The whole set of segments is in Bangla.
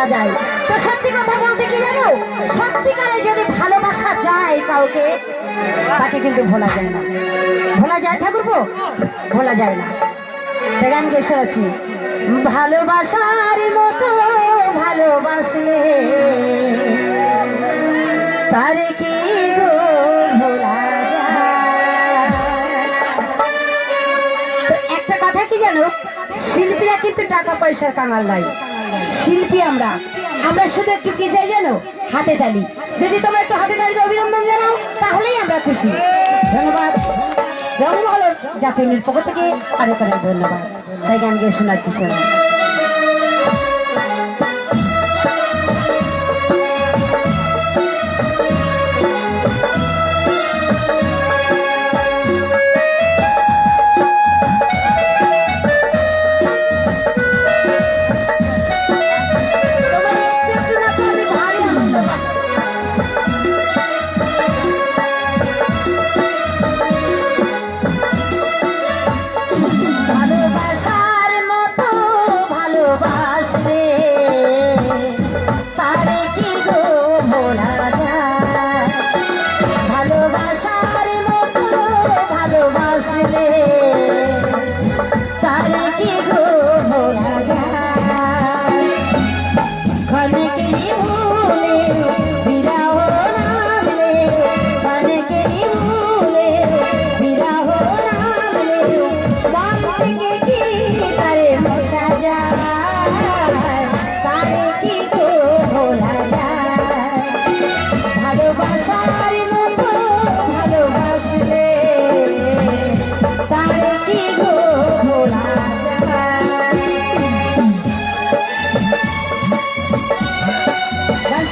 সত্যি কথা বলতে কি জানো? সত্যিকারে যদি ভালোবাসা যায় কাউকে, তাকে কিন্তু ভোলা যায় না। ভোলা যায় ঠাকুরপো? ভোলা যায় না। তাই গান গেয়ে শোনাচ্ছি। ভালোবাসার মতো ভালোবাসলে তারে কি তো একটা কথা কি জানো? শিল্পীরা কিন্তু টাকা পয়সার কাঙাল নাই শিল্পী আমরা। আমরা শুধু একটু কি চাই জানো? হাতে তালি। যদি তোমরা একটু হাতে তালিতে অভিনন্দন জানাও, তাহলেই আমরা খুশি। ধন্যবাদ। রংমহল জাতীয় নীল পক্ষ থেকে আরও অনেক ধন্যবাদ। তাই গান গিয়ে শোনাচ্ছি শোনা অনেকেরই ভুলে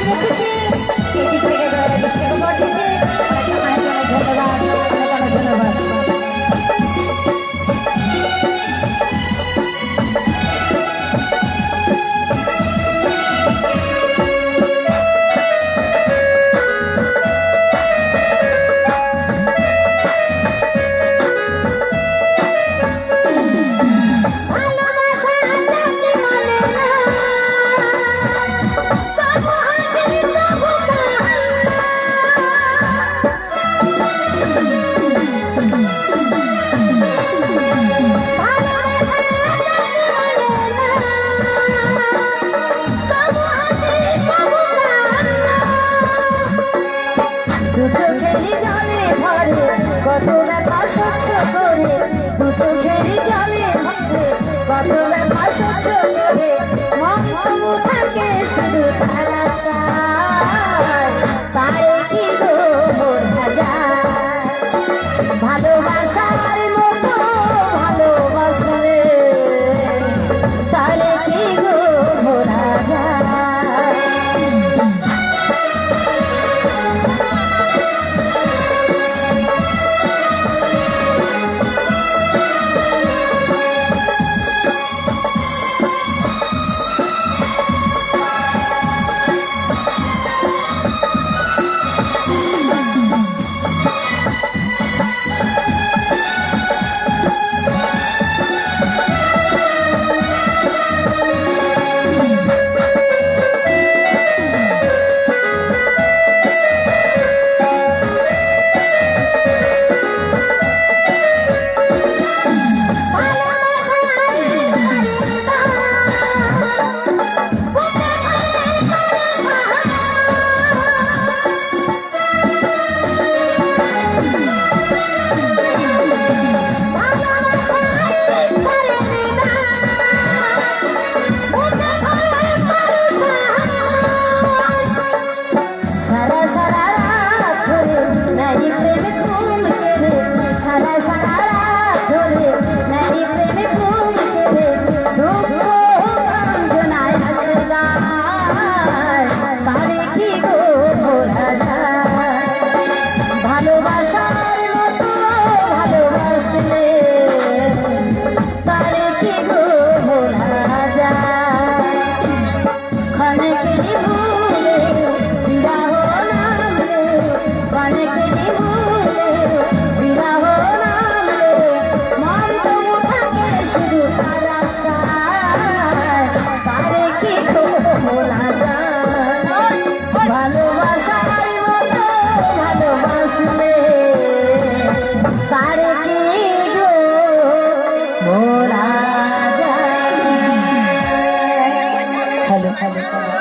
গান কত ব্যথা সহ্য করে। দু চোখেরই জলে ভরে